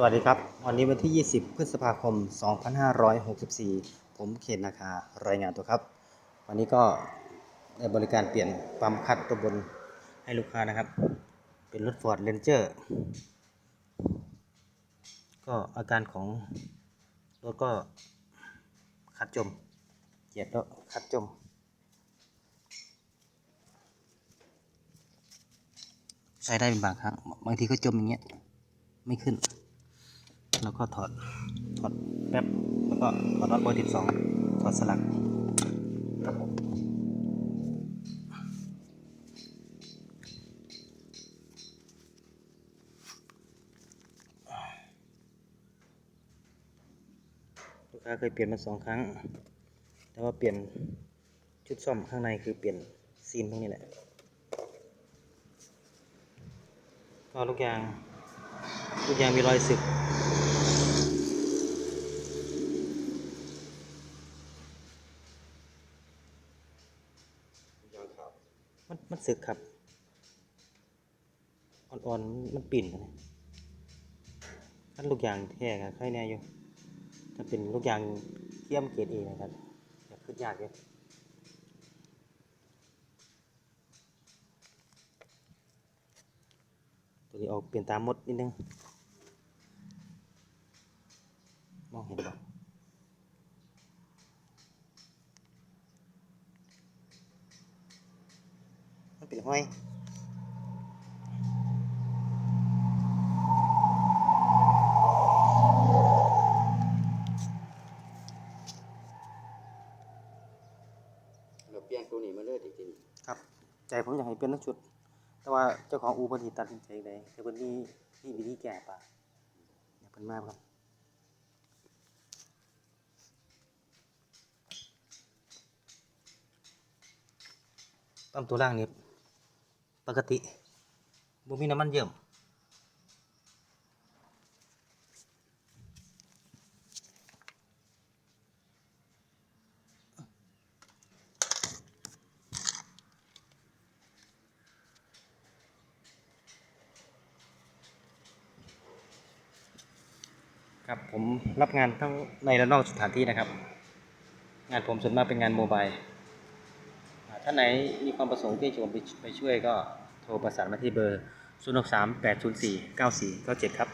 สวัสดีครับ วันนี้วันที่ 20 พฤษภาคม 2564 ผมเขตนาคารายงานตัวครับ วันนี้ก็ได้บริการเปลี่ยนปั๊มคัดตัวบนให้ลูกค้านะครับ เป็นรถ Ford Ranger ก็อาการของรถก็คัดจมเหยียบแล้วคัดจม ใช้ได้เป็นบางครั้ง บางทีก็จมอย่างเงี้ย ไม่ขึ้น แล้วก็ถอดถอดแป๊บแล้วก็ถอดน็อตเบอร์ที่สองถอดสลักลูกค้าเคยเปลี่ยนมาสองครั้ง แต่ว่าเปลี่ยนชุดซ่อมข้างในคือเปลี่ยนซีนพวกนี้แหละก็ลูกยางลูกยางมีรอยสึก ยังครับ มันมันสึกครับ อ่อนๆ มันปิ่นถ้าลูกยางแท้ครับค่อยแน่อยู่ถ้าเป็นลูกยางเทียมเกรดเอนะครับอยากขึ้นยากอยู่ตัวนี้ออกเปลี่ยนตามมดนิดนึง มองเห็นปะ มันเป็นห้อยเราเปลี่ยนตัวนี้มาเลยจริงครับ ใจผมอยากให้เป็นทั้งชุด แต่ว่าเจ้าของอูเพิ่นสิตัดสินใจได้แต่เพิ่นมีมีวิธีแก้ปะอยากเพิ่นมาครับปั๊มตัวล่างนี่ ปกติบ่มีน้ำมันเยิ่มครับผมรับงานทั้งในและนอกสถานที่นะครับ งานผมส่วนมากเป็นงานโมบาย ท่านไหนมีความประสงค์ที่จะไปไปช่วยก็โทรประสานมาที่เบอร์ 0 6 3 8 0 4 9 4 9 7 ครับ